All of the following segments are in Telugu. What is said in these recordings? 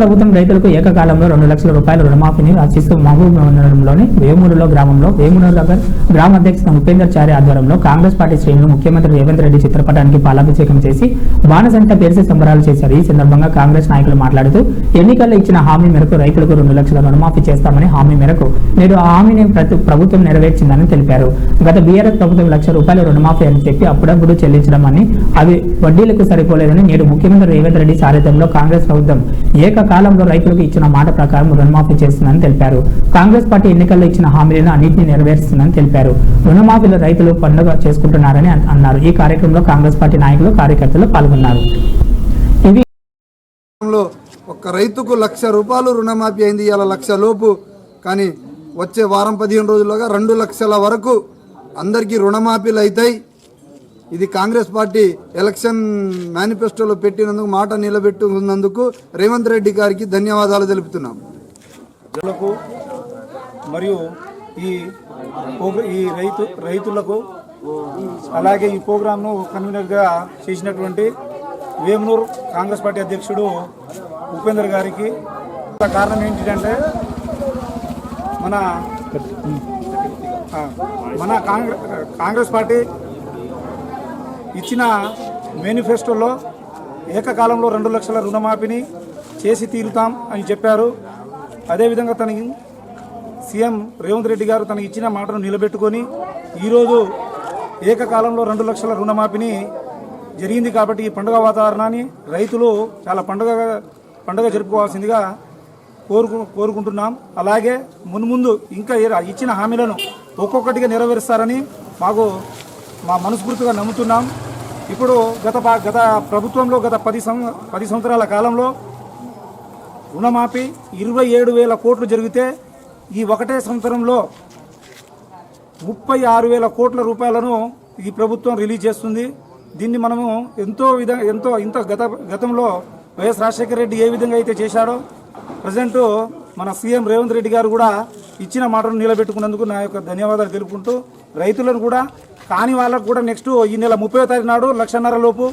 ప్రభుత్వం రైతులకు ఏకకాలంలో రెండు లక్షల రూపాయల రుణమాఫీని రచిస్తూ మహబూబ్ వేమూరులో గ్రామంలో వేమూరు నగర్ గ్రామ అధ్యక్షుడు ఉపేందర్ చారి ఆధ్వర్యంలో కాంగ్రెస్ పార్టీ శ్రేణులు ముఖ్యమంత్రి రేవంత్ రెడ్డి చిత్రపటానికి పాలాభిషేకం చేసి బాణసంత పేర్చి సంబరాలు చేశారు. ఈ సందర్భంగా కాంగ్రెస్ నాయకులు మాట్లాడుతూ ఎన్నికల్లో ఇచ్చిన హామీ మేరకు రైతులకు రెండు లక్షల రుణమాఫీ చేస్తామని హామీ మేరకు నేడు ఆ హామీని ప్రభుత్వం నెరవేర్చిందని తెలిపారు. గత బీఆర్ఎస్ ప్రభుత్వం లక్ష రూపాయల రుణమాఫీ అని చెప్పి అప్పుడప్పుడు చెల్లించడం అని అవి వడ్డీలకు సరిపోలేదని నేడు ముఖ్యమంత్రి రేవంత్ రెడ్డి సారథ్యంలో కాంగ్రెస్ ప్రభుత్వం కాలంలో రైతులకు ఇచ్చిన మాట ప్రకారం రుణమాఫీ చేస్తుందని తెలిపారు. కాంగ్రెస్ పార్టీ ఎన్నికల్లో ఇచ్చిన హామీలను అన్నింటినీ నెరవేరుస్తుందని తెలిపారు. రుణమాఫీలో రైతులు పండుగ చేసుకుంటున్నారని అన్నారు. ఈ కార్యక్రమంలో కాంగ్రెస్ పార్టీ నాయకులు కార్యకర్తలు పాల్గొన్నారు. ఒక రైతుకు లక్ష రూపాయలు రుణమాఫీ అయింది ఇవాళ లక్ష లోపు. కానీ వచ్చే వారం పదిహేను రోజుల్లోగా రెండు లక్షల వరకు అందరికీ రుణమాఫీలు అవుతాయి ఇది కాంగ్రెస్ పార్టీ ఎలక్షన్ మేనిఫెస్టోలో పెట్టినందుకు మాట నిలబెట్టుకున్నందుకు రేవంత్ రెడ్డి గారికి ధన్యవాదాలు తెలుపుతున్నాం. రైతులకు మరియు ఈ ఈ రైతు రైతులకు అలాగే ఈ ప్రోగ్రాంను కన్వీనర్గా చేసినటువంటి వేమనూరు కాంగ్రెస్ పార్టీ అధ్యక్షుడు ఉపేందర్ గారికి. కారణం ఏంటంటే మన మన కాంగ్రెస్ కాంగ్రెస్ పార్టీ ఇచ్చిన మేనిఫెస్టోలో ఏకకాలంలో రెండు లక్షల రుణమాఫీని చేసి తీరుతాం అని చెప్పారు. అదేవిధంగా తనకి సీఎం రేవంత్ రెడ్డి గారు తనకి ఇచ్చిన మాటను నిలబెట్టుకొని ఈరోజు ఏకకాలంలో రెండు లక్షల రుణమాఫీని జరిగింది కాబట్టి ఈ పండుగ వాతావరణాన్ని రైతులు చాలా పండుగగా పండుగ జరుపుకోవాల్సిందిగా కోరుకు కోరుకుంటున్నాం. అలాగే మున్ముందు ఇంకా ఇచ్చిన హామీలను ఒక్కొక్కటిగా నెరవేరుస్తారని మాకు మా మనస్ఫూర్తిగా నమ్ముతున్నాం. ఇప్పుడు గత గత ప్రభుత్వంలో గత పది సం పది సంవత్సరాల కాలంలో రుణమాఫీ ఇరవై ఏడు వేల కోట్లు జరిగితే ఈ ఒకటే సంవత్సరంలో ముప్పై ఆరు వేల కోట్ల రూపాయలను ఈ ప్రభుత్వం రిలీజ్ చేస్తుంది. దీన్ని మనము ఎంతో విధ ఎంతో ఇంత గత గతంలో వైఎస్ రాజశేఖర రెడ్డి ఏ విధంగా అయితే చేశాడో ప్రజెంటు మన సీఎం రేవంత్ రెడ్డి గారు కూడా ఇచ్చిన మాటను నిలబెట్టుకున్నందుకు నా యొక్క ధన్యవాదాలు తెలుపుకుంటూ రైతులను కూడా కాని వాళ్ళకు కూడా నెక్స్ట్ ఈ నెల ముప్పై తారీఖు నాడు లక్షన్నర లోపు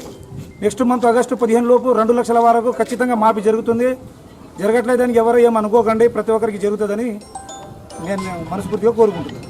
నెక్స్ట్ మంత్ ఆగస్టు పదిహేను లోపు రెండు లక్షల వరకు ఖచ్చితంగా మాఫీ జరుగుతుంది. జరగట్లేదని ఎవరు ఏమనుకోకండి ప్రతి ఒక్కరికి జరుగుతుందని నేను మనస్ఫూర్తిగా కోరుకుంటున్నాను.